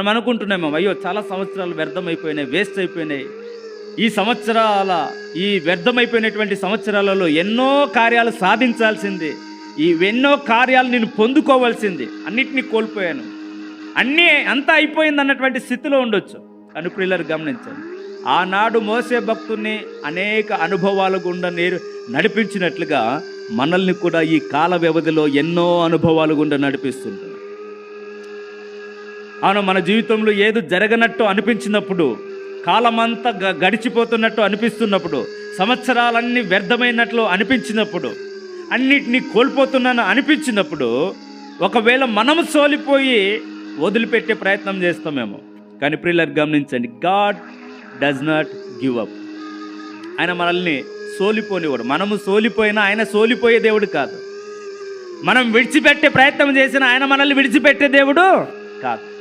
మనం అనుకుంటున్నామేమో అయ్యో చాలా సంవత్సరాలు వ్యర్థమైపోయినాయి వేస్ట్ అయిపోయినాయి. ఈ సంవత్సరాల ఈ వ్యర్థమైపోయినటువంటి సంవత్సరాలలో ఎన్నో కార్యాలు సాధించాల్సింది ఈ ఎన్నో కార్యాలు నేను పొందుకోవాల్సింది అన్నిటినీ కోల్పోయాను. అన్నీ అంతా అయిపోయింది అన్నటువంటి స్థితిలో ఉండొచ్చు. అని పిల్లలు గమనించండి. ఆనాడు మోసే భక్తుని అనేక అనుభవాల గుండా నేరు నడిపించినట్లుగా మనల్ని కూడా ఈ కాల వ్యవధిలో ఎన్నో అనుభవాలు గుండా నడిపిస్తుంది అవును మన జీవితంలో ఏదో జరగనట్టు అనిపించినప్పుడు కాలమంతా గ- గడిచిపోతున్నట్టు అనిపిస్తున్నప్పుడు సంవత్సరాలన్నీ వ్యర్థమైనట్లు అనిపించినప్పుడు అన్నిటినీ కోల్పోతున్నాను అనిపించినప్పుడు ఒకవేళ మనము సోలిపోయి వదిలిపెట్టే ప్రయత్నం చేస్తామేమో కానీ ప్రిల్లర్ గమనించండి God does not give up. ఆయన మనల్ని సోలిపోనివాడు మనము సోలిపోయినా ఆయన సోలిపోయే దేవుడు కాదు. మనం విడిచిపెట్టే ప్రయత్నం చేసిన ఆయన మనల్ని విడిచిపెట్టే దేవుడు కాదు.